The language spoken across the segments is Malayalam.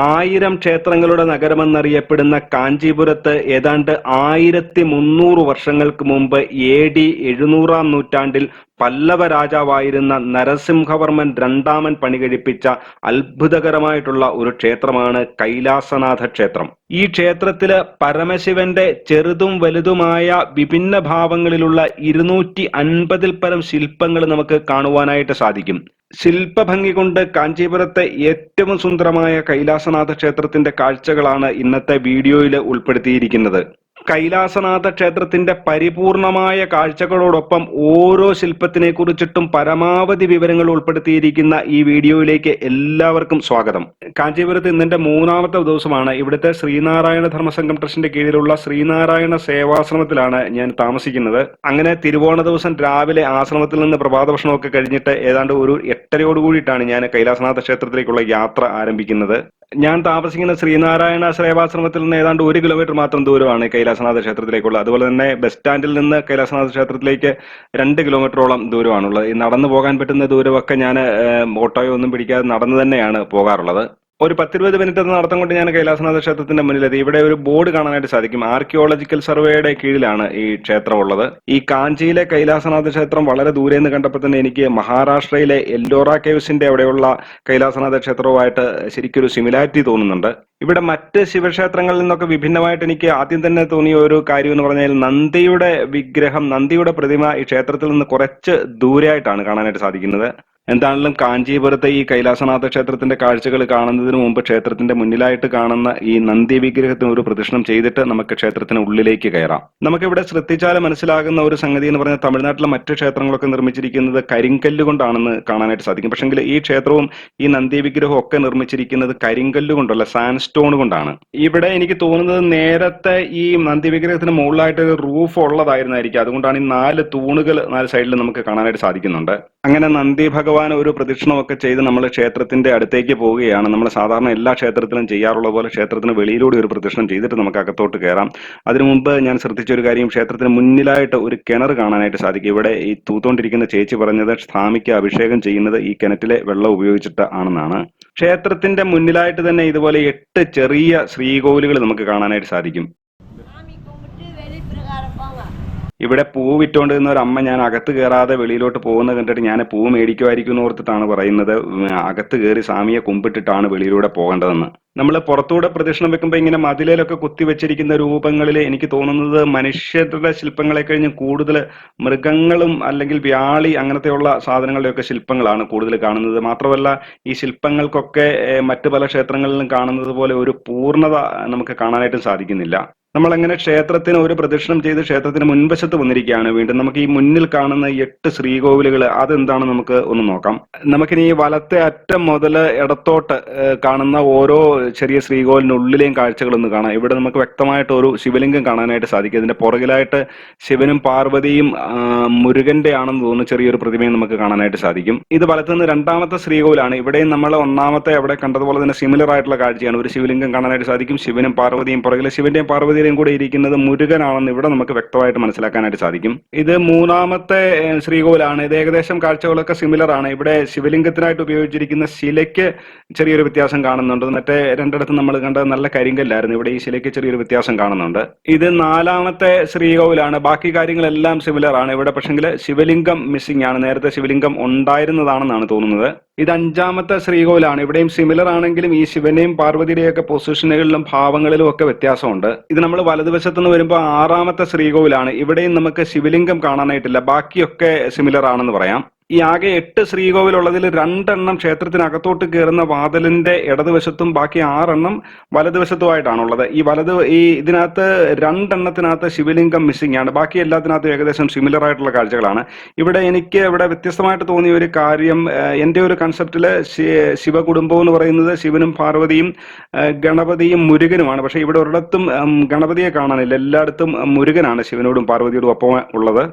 ആയിരം ക്ഷേത്രങ്ങളുടെ നഗരമെന്നറിയപ്പെടുന്ന കാഞ്ചീപുരത്ത് ഏതാണ്ട് ആയിരത്തി മുന്നൂറ് വർഷങ്ങൾക്ക് മുമ്പ് എ ഡി എഴുന്നൂറാം നൂറ്റാണ്ടിൽ പല്ലവ രാജാവായിരുന്ന നരസിംഹവർമ്മൻ രണ്ടാമൻ പണികഴിപ്പിച്ച അത്ഭുതകരമായിട്ടുള്ള ഒരു ക്ഷേത്രമാണ് കൈലാസനാഥ ക്ഷേത്രം. ഈ ക്ഷേത്രത്തിൽ പരമശിവന്റെ ചെറുതും വലുതുമായ വിഭിന്ന ഭാവങ്ങളിലുള്ള ഇരുന്നൂറ്റി അൻപതിൽ പരം ശില്പങ്ങൾ നമുക്ക് കാണുവാനായിട്ട് സാധിക്കും. ശില്പഭംഗി കൊണ്ട് കാഞ്ചീപുരത്തെ ഏറ്റവും സുന്ദരമായ കൈലാസനാഥ ക്ഷേത്രത്തിന്റെ കാഴ്ചകളാണ് ഇന്നത്തെ വീഡിയോയിൽ ഉൾപ്പെടുത്തിയിരിക്കുന്നത്. കൈലാസനാഥ ക്ഷേത്രത്തിന്റെ പരിപൂർണമായ കാഴ്ചകളോടൊപ്പം ഓരോ ശില്പത്തിനെ കുറിച്ചിട്ടും പരമാവധി വിവരങ്ങൾ ഉൾപ്പെടുത്തിയിരിക്കുന്ന ഈ വീഡിയോയിലേക്ക് എല്ലാവർക്കും സ്വാഗതം. കാഞ്ചീപുരത്ത് ഇന്നിന്റെ മൂന്നാമത്തെ ദിവസമാണ്. ഇവിടുത്തെ ശ്രീനാരായണ ധർമ്മസംഘം ട്രസ്റ്റിന്റെ കീഴിലുള്ള ശ്രീനാരായണ സേവാശ്രമത്തിലാണ് ഞാൻ താമസിക്കുന്നത്. അങ്ങനെ തിരുവോണ ദിവസം രാവിലെ ആശ്രമത്തിൽ നിന്ന് പ്രഭാത ഭക്ഷണമൊക്കെ കഴിഞ്ഞിട്ട് ഏതാണ്ട് ഒരു എട്ടരയോട് കൂടിയിട്ടാണ് ഞാൻ കൈലാസനാഥ ക്ഷേത്രത്തിലേക്കുള്ള യാത്ര ആരംഭിക്കുന്നത്. ഞാൻ താമസിക്കുന്ന ശ്രീനാരായണ ശ്രേവാശ്രമത്തിൽ നിന്ന് ഏതാണ്ട് ഒരു കിലോമീറ്റർ മാത്രം ദൂരമാണ് കൈലാസനാഥ ക്ഷേത്രത്തിലേക്കുള്ളത്. അതുപോലെ തന്നെ ബസ് സ്റ്റാൻഡിൽ നിന്ന് കൈലാസനാഥ ക്ഷേത്രത്തിലേക്ക് രണ്ട് കിലോമീറ്ററോളം ദൂരമാണുള്ളത്. ഈ നടന്നു പോകാൻ പറ്റുന്ന ദൂരമൊക്കെ ഞാൻ ഓട്ടോയോ ഒന്നും പിടിക്കാതെ നടന്നു തന്നെയാണ് പോകാറുള്ളത്. ഒരു പത്തിരുപത് മിനിറ്റ് നടത്തം കൊണ്ട് ഞാൻ കൈലാസനാഥ ക്ഷേത്രത്തിന്റെ മുന്നിലെത്തി. ഇവിടെ ഒരു ബോർഡ് കാണാനായിട്ട് സാധിക്കും. ആർക്കിയോളജിക്കൽ സർവേയുടെ കീഴിലാണ് ഈ ക്ഷേത്രം ഉള്ളത് ഈ കാഞ്ചിയിലെ കൈലാസനാഥ ക്ഷേത്രം വളരെ ദൂരെ നിന്ന് കണ്ടപ്പോൾ തന്നെ എനിക്ക് മഹാരാഷ്ട്രയിലെ എല്ലോറ കേവ്സിന്റെ അവിടെയുള്ള കൈലാസനാഥ ക്ഷേത്രവുമായിട്ട് ശരിക്കൊരു സിമിലാരിറ്റി തോന്നുന്നുണ്ട്. ഇവിടെ മറ്റ് ശിവക്ഷേത്രങ്ങളിൽ നിന്നൊക്കെ വിഭിന്നമായിട്ട് എനിക്ക് ആദ്യം തന്നെ തോന്നിയ ഒരു കാര്യം എന്ന് പറഞ്ഞാൽ നന്ദിയുടെ വിഗ്രഹം നന്ദിയുടെ പ്രതിമ ഈ ക്ഷേത്രത്തിൽ നിന്ന് കുറച്ച് ദൂരെയായിട്ടാണ് കാണാനായിട്ട് സാധിക്കുന്നത്. എന്താണെങ്കിലും കാഞ്ചീപുരത്തെ ഈ കൈലാസനാഥ ക്ഷേത്രത്തിന്റെ കാഴ്ചകൾ കാണുന്നതിന് മുമ്പ് ക്ഷേത്രത്തിന്റെ മുന്നിലായിട്ട് കാണുന്ന ഈ നന്ദി വിഗ്രഹത്തിന് ഒരു പ്രദക്ഷിണം ചെയ്തിട്ട് നമുക്ക് ക്ഷേത്രത്തിന് ഉള്ളിലേക്ക് കയറാം. നമുക്കിവിടെ ശ്രദ്ധിച്ചാൽ മനസ്സിലാകുന്ന ഒരു സംഗതി എന്ന് പറഞ്ഞാൽ തമിഴ്നാട്ടിലെ മറ്റു ക്ഷേത്രങ്ങളൊക്കെ നിർമ്മിച്ചിരിക്കുന്നത് കരിങ്കല്ല് കൊണ്ടാണെന്ന് കാണാനായിട്ട് സാധിക്കും. പക്ഷെങ്കിൽ ഈ ക്ഷേത്രവും ഈ നന്ദി വിഗ്രഹവും ഒക്കെ നിർമ്മിച്ചിരിക്കുന്നത് കരിങ്കല്ല് കൊണ്ടല്ല സാൻഡ് സ്റ്റോൺ കൊണ്ടാണ്. ഇവിടെ എനിക്ക് തോന്നുന്നത് നേരത്തെ ഈ നന്ദി വിഗ്രഹത്തിന് മുകളിലായിട്ട് ഒരു റൂഫ് ഉള്ളതായിരുന്നായിരിക്കും. അതുകൊണ്ടാണ് ഈ നാല് തൂണുകൾ നാല് സൈഡിൽ നമുക്ക് കാണാനായിട്ട് സാധിക്കുന്നുണ്ട്. അങ്ങനെ നന്ദി ഭഗവാൻ ഒരു പ്രദക്ഷിണമൊക്കെ ചെയ്ത് നമ്മൾ ക്ഷേത്രത്തിന്റെ അടുത്തേക്ക് പോവുകയാണ്. നമ്മൾ സാധാരണ എല്ലാ ക്ഷേത്രത്തിലും ചെയ്യാറുള്ള പോലെ ക്ഷേത്രത്തിന് വെളിയിലൂടെ ഒരു പ്രദക്ഷിണം ചെയ്തിട്ട് നമുക്ക് അകത്തോട്ട് കയറാം. അതിനു മുമ്പ് ഞാൻ ശ്രദ്ധിച്ച ഒരു കാര്യം ക്ഷേത്രത്തിന് മുന്നിലായിട്ട് ഒരു കിണർ കാണാനായിട്ട് സാധിക്കും. ഇവിടെ ഈ തൂത്തോണ്ടിരിക്കുന്ന ചേച്ചി പറഞ്ഞത് സ്വാമിക്ക് അഭിഷേകം ചെയ്യുന്നത് ഈ കിണറ്റിലെ വെള്ളം ഉപയോഗിച്ചിട്ട് ആണെന്നാണ്. ക്ഷേത്രത്തിന്റെ മുന്നിലായിട്ട് തന്നെ ഇതുപോലെ എട്ട് ചെറിയ ശ്രീകോവിലുകൾ നമുക്ക് കാണാനായിട്ട് സാധിക്കും. ഇവിടെ പൂ വിറ്റോണ്ട് ഒരു അമ്മ ഞാൻ അകത്ത് കയറാതെ വെളിയിലോട്ട് പോകുന്നത് കണ്ടിട്ട് ഞാൻ പൂ മേടിക്കുമായിരിക്കും ഓർത്തിട്ടാണ് പറയുന്നത്. അകത്ത് കയറി സ്വാമിയെ കുമ്പിട്ടിട്ടാണ് വെളിയിലൂടെ പോകേണ്ടതെന്ന്. നമ്മൾ പുറത്തൂടെ പ്രദക്ഷിണം വെക്കുമ്പോൾ ഇങ്ങനെ മതിലിലൊക്കെ കുത്തി വെച്ചിരിക്കുന്ന രൂപങ്ങളിൽ എനിക്ക് തോന്നുന്നത് മനുഷ്യരുടെ ശില്പങ്ങളെ കഴിഞ്ഞ് കൂടുതൽ മൃഗങ്ങളും അല്ലെങ്കിൽ വ്യാളി അങ്ങനത്തെയുള്ള സാധനങ്ങളുടെയൊക്കെ ശില്പങ്ങളാണ് കൂടുതൽ കാണുന്നത്. മാത്രമല്ല ഈ ശില്പങ്ങൾക്കൊക്കെ മറ്റു പല ക്ഷേത്രങ്ങളിലും കാണുന്നത് പോലെ ഒരു പൂർണത നമുക്ക് കാണാനായിട്ടും സാധിക്കുന്നില്ല. നമ്മളങ്ങനെ ക്ഷേത്രത്തിന് ഒരു പ്രദക്ഷിണം ചെയ്ത് ക്ഷേത്രത്തിന് മുൻവശത്ത് വന്നിരിക്കുകയാണ് വീണ്ടും നമുക്ക് ഈ മുന്നിൽ കാണുന്ന എട്ട് ശ്രീകോവിലുകൾ അതെന്താണ് നമുക്ക് ഒന്ന് നോക്കാം. നമുക്കിനി വലത്തെ അറ്റം മുതൽ ഇടത്തോട്ട് കാണുന്ന ഓരോ ചെറിയ ശ്രീകോവിലിനുള്ളിലെയും കാഴ്ചകളൊന്ന് കാണാം. ഇവിടെ നമുക്ക് വ്യക്തമായിട്ട് ഒരു ശിവലിംഗം കാണാനായിട്ട് സാധിക്കും. ഇതിന്റെ പുറകിലായിട്ട് ശിവനും പാർവതിയും മുരുകന്റെ ആണെന്ന് തോന്നുന്നു ചെറിയൊരു പ്രതിമയും നമുക്ക് കാണാനായിട്ട് സാധിക്കും. ഇത് വലത്തുനിന്ന് രണ്ടാമത്തെ ശ്രീകോവിലാണ്. ഇവിടെയും നമ്മൾ ഒന്നാമത്തെ അവിടെ കണ്ടതുപോലെ തന്നെ സിമിലർ ആയിട്ടുള്ള കാഴ്ചയാണ്. ഒരു ശിവലിംഗം കാണാനായിട്ട് സാധിക്കും. ശിവനും പാർവതിയും പുറകിലെ ശിവന്റെയും പാർവതിയുടെയും കൂടെ ഇരിക്കുന്നത് മുരുകനാണെന്ന് ഇവിടെ നമുക്ക് വ്യക്തമായിട്ട് മനസ്സിലാക്കാനായിട്ട് സാധിക്കും. ഇത് മൂന്നാമത്തെ ശ്രീകോവിലാണ്. ഇത് ഏകദേശം കാഴ്ചകളൊക്കെ സിമിലർ ആണ്. ഇവിടെ ശിവലിംഗത്തിനായിട്ട് ഉപയോഗിച്ചിരിക്കുന്ന ശിലയ്ക്ക് ചെറിയൊരു വ്യത്യാസം കാണുന്നുണ്ട്. മറ്റേ രണ്ടിടത്ത് നമ്മൾ കണ്ടത് നല്ല കരിങ്കല്ലായിരുന്നു. ഇവിടെ ഈ ശിലയ്ക്ക് ചെറിയൊരു വ്യത്യാസം കാണുന്നുണ്ട്. ഇത് നാലാമത്തെ ശ്രീകോവിലാണ്. ബാക്കി കാര്യങ്ങളെല്ലാം സിമിലർ ആണ്. ഇവിടെ പക്ഷെങ്കിൽ ശിവലിംഗം മിസ്സിംഗ് ആണ്. നേരത്തെ ശിവലിംഗം ഉണ്ടായിരുന്നതാണെന്നാണ് തോന്നുന്നത്. ഇത് അഞ്ചാമത്തെ ശ്രീകോവിലാണ്. ഇവിടെയും സിമിലർ ആണെങ്കിലും ഈ ശിവനെയും പാർവതിയുടെയും ഒക്കെ പൊസിഷനുകളിലും ഭാവങ്ങളിലും ഒക്കെ വ്യത്യാസമുണ്ട്. ഇത് നമ്മൾ വലതുവശത്ത് നിന്ന് വരുമ്പോൾ ആറാമത്തെ ശ്രീകോവിലാണ്. ഇവിടെയും നമുക്ക് ശിവലിംഗം കാണാനായിട്ടില്ല. ബാക്കിയൊക്കെ സിമിലർ ആണെന്ന് പറയാം. ഈ ആകെ എട്ട് ശ്രീകോവിലുള്ളതിൽ രണ്ടെണ്ണം ക്ഷേത്രത്തിനകത്തോട്ട് കയറുന്ന വാതിലിന്റെ ഇടതുവശത്തും ബാക്കി ആറെണ്ണം വലതുവശത്തുമായിട്ടാണുള്ളത്. ഈ വലത് ഈ ഇതിനകത്ത് രണ്ടെണ്ണത്തിനകത്ത് ശിവലിംഗം മിസ്സിംഗ് ആണ്. ബാക്കി എല്ലാത്തിനകത്തും ഏകദേശം സിമിലർ ആയിട്ടുള്ള കാഴ്ചകളാണ്. ഇവിടെ എനിക്ക് ഇവിടെ വ്യത്യസ്തമായിട്ട് തോന്നിയ ഒരു കാര്യം എന്റെ ഒരു കൺസെപ്റ്റിൽ ശിവകുടുംബം എന്ന് പറയുന്നത് ശിവനും പാർവതിയും ഗണപതിയും മുരുകനുമാണ്. പക്ഷെ ഇവിടെ ഒരിടത്തും ഗണപതിയെ കാണാനില്ല. എല്ലായിടത്തും മുരുകനാണ് ശിവനോടും പാർവതിയോടും ഒപ്പം ഉള്ളത്.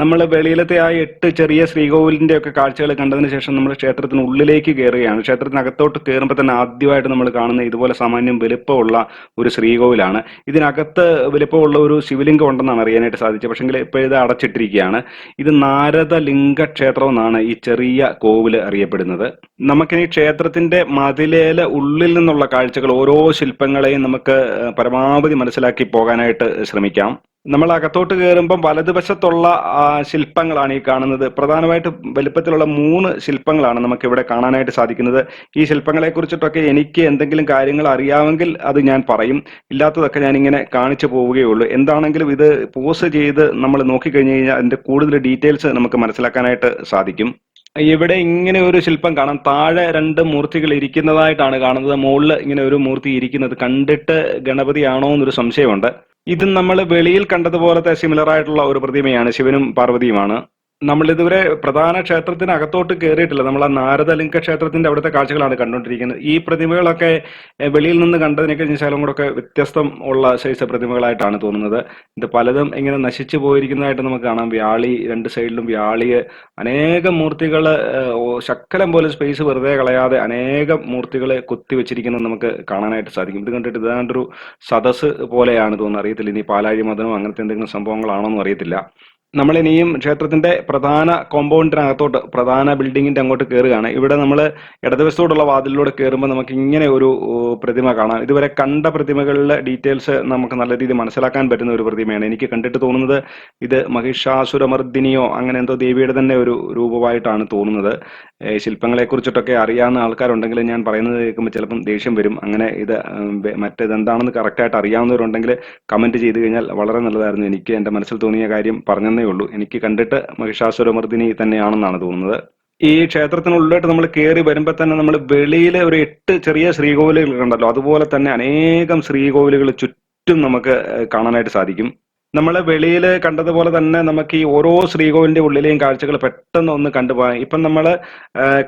നമ്മൾ വെളിയിലത്തെ ആ എട്ട് ചെറിയ ശ്രീകോവിലിന്റെ ക്ഷേത്രത്തിന്റെ ഒക്കെ കാഴ്ചകൾ കണ്ടതിന് ശേഷം നമ്മൾ ക്ഷേത്രത്തിന് ഉള്ളിലേക്ക് കയറുകയാണ് ക്ഷേത്രത്തിനകത്തോട്ട് കയറുമ്പോൾ തന്നെ ആദ്യമായിട്ട് നമ്മൾ കാണുന്ന ഇതുപോലെ സാമാന്യം വലുപ്പമുള്ള ഒരു ശ്രീകോവിലാണ്. ഇതിനകത്ത് വലുപ്പമുള്ള ഒരു ശിവലിംഗം ഉണ്ടെന്നാണ് അറിയാനായിട്ട് സാധിച്ചത്. പക്ഷെങ്കിൽ ഇപ്പോൾ ഇത് അടച്ചിട്ടിരിക്കുകയാണ്. ഇത് നാരദ ലിംഗ ക്ഷേത്രം എന്നാണ് ഈ ചെറിയ കോവിൽ അറിയപ്പെടുന്നത്. നമുക്കിനി ക്ഷേത്രത്തിന്റെ മതിലേല ഉള്ളിൽ നിന്നുള്ള കാഴ്ചകൾ ഓരോ ശില്പങ്ങളെയും നമുക്ക് പരമാവധി മനസ്സിലാക്കി പോകാനായിട്ട് ശ്രമിക്കാം. നമ്മൾ അകത്തോട്ട് കയറുമ്പം വലതുവശത്തുള്ള ശില്പങ്ങളാണ് ഈ കാണുന്നത്. പ്രധാനമായിട്ട് വലുപ്പത്തിലുള്ള മൂന്ന് ശില്പങ്ങളാണ് നമുക്ക് ഇവിടെ കാണാനായിട്ട് സാധിക്കുന്നത്. ഈ ശില്പങ്ങളെ കുറിച്ചിട്ടൊക്കെ എനിക്ക് എന്തെങ്കിലും കാര്യങ്ങൾ അറിയാമെങ്കിൽ അത് ഞാൻ പറയും. ഇല്ലാത്തതൊക്കെ ഞാൻ ഇങ്ങനെ കാണിച്ചു പോവുകയുള്ളൂ എന്താണെങ്കിലും ഇത് പോസ് ചെയ്ത് നമ്മൾ നോക്കിക്കഴിഞ്ഞ് കഴിഞ്ഞാൽ അതിന്റെ കൂടുതൽ ഡീറ്റെയിൽസ് നമുക്ക് മനസ്സിലാക്കാനായിട്ട് സാധിക്കും. ഇവിടെ ഇങ്ങനെ ഒരു ശില്പം കാണാം. താഴെ രണ്ട് മൂർത്തികൾ ഇരിക്കുന്നതായിട്ടാണ് കാണുന്നത്. മുകളിൽ ഇങ്ങനെ ഒരു മൂർത്തി ഇരിക്കുന്നത്. കണ്ടിട്ട് ഗണപതിയാണോ എന്നൊരു സംശയമുണ്ട്. ഇത് നമ്മൾ വെളിയിൽ കണ്ടതുപോലത്തെ സിമിലർ ആയിട്ടുള്ള ഒരു പ്രതിമയാണ്. ശിവനും പാർവതിയുമാണ്. നമ്മൾ ഇതുവരെ പ്രധാന ക്ഷേത്രത്തിനകത്തോട്ട് കയറിയിട്ടില്ല നമ്മൾ ആ നാരദലിംഗ ക്ഷേത്രത്തിന്റെ അവിടുത്തെ കാഴ്ചകളാണ് കണ്ടുകൊണ്ടിരിക്കുന്നത്. ഈ പ്രതിമകളൊക്കെ വെളിയിൽ നിന്ന് കണ്ടതിനേക്കാൾ ശകലം കൂടെ ഒക്കെ വ്യത്യസ്തം ഉള്ള ശൈസ പ്രതിമകളായിട്ടാണ് തോന്നുന്നത്. ഇത് പലതും ഇങ്ങനെ നശിച്ചു പോയിരിക്കുന്നതായിട്ട് നമുക്ക് കാണാം. വ്യാളി രണ്ട് സൈഡിലും വ്യാളിയെ അനേകം മൂർത്തികൾ ശക്കലം പോലെ സ്പേസ് വെറുതെ കളയാതെ അനേകം മൂർത്തികളെ കുത്തി വെച്ചിരിക്കുന്നത് നമുക്ക് കാണാനായിട്ട് സാധിക്കും. ഇത് കണ്ടിട്ട് ഇതാണ്ടൊരു സദസ് പോലെയാണ് തോന്നുന്നത്. അറിയത്തില്ല ഇനി പാലാഴി മതനോ അങ്ങനത്തെ എന്തെങ്കിലും സംഭവങ്ങളാണോ എന്ന് അറിയത്തില്ല. നമ്മൾ ഇനിയും ക്ഷേത്രത്തിന്റെ പ്രധാന കോമ്പൗണ്ടിനകത്തോട്ട് പ്രധാന ബിൽഡിങ്ങിന്റെ അങ്ങോട്ട് കയറുകയാണ് ഇവിടെ നമ്മൾ ഇടതുവശത്തോടുള്ള വാതിലിലൂടെ കയറുമ്പോൾ നമുക്ക് ഇങ്ങനെ ഒരു പ്രതിമ കാണാം. ഇതുവരെ കണ്ട പ്രതിമകളിലെ ഡീറ്റെയിൽസ് നമുക്ക് നല്ല രീതിയിൽ മനസ്സിലാക്കാൻ പറ്റുന്ന ഒരു പ്രതിമയാണ്. എനിക്ക് കണ്ടിട്ട് തോന്നുന്നത് ഇത് മഹിഷാസുരമർദ്ദിനിയോ അങ്ങനെ എന്തോ ദേവിയുടെ തന്നെ ഒരു രൂപമായിട്ടാണ് തോന്നുന്നത്. ശില്പങ്ങളെ കുറിച്ചിട്ടൊക്കെ അറിയാവുന്ന ആൾക്കാരുണ്ടെങ്കിൽ ഞാൻ പറയുന്നത് കേൾക്കുമ്പോൾ ചിലപ്പം ദേഷ്യം വരും. അങ്ങനെ ഇത് മറ്റേത് എന്താണെന്ന് കറക്റ്റായിട്ട് അറിയാവുന്നവരുണ്ടെങ്കിൽ കമന്റ് ചെയ്ത് കഴിഞ്ഞാൽ വളരെ നല്ലതായിരുന്നു. എനിക്ക് എന്റെ മനസ്സിൽ തോന്നിയ കാര്യം പറഞ്ഞെന്നേ ഉള്ളൂ. എനിക്ക് കണ്ടിട്ട് മഹിഷാസുരമർദ്ദിനി തന്നെയാണെന്നാണ് തോന്നുന്നത്. ഈ ക്ഷേത്രത്തിനുള്ളിലോട്ട് നമ്മൾ കയറി വരുമ്പോൾ തന്നെ നമ്മൾ വെളിയിലെ ഒരു എട്ട് ചെറിയ ശ്രീകോവിലുകൾ കണ്ടല്ലോ അതുപോലെ തന്നെ അനേകം ശ്രീകോവിലുകൾ ചുറ്റും നമുക്ക് കാണാനായിട്ട് സാധിക്കും. നമ്മൾ വെളിയിൽ കണ്ടതുപോലെ തന്നെ നമുക്ക് ഈ ഓരോ ശ്രീകോവിലിന്റെ ഉള്ളിലെയും കാഴ്ചകൾ പെട്ടെന്ന് ഒന്ന് കണ്ടുപോകാം ഇപ്പം നമ്മൾ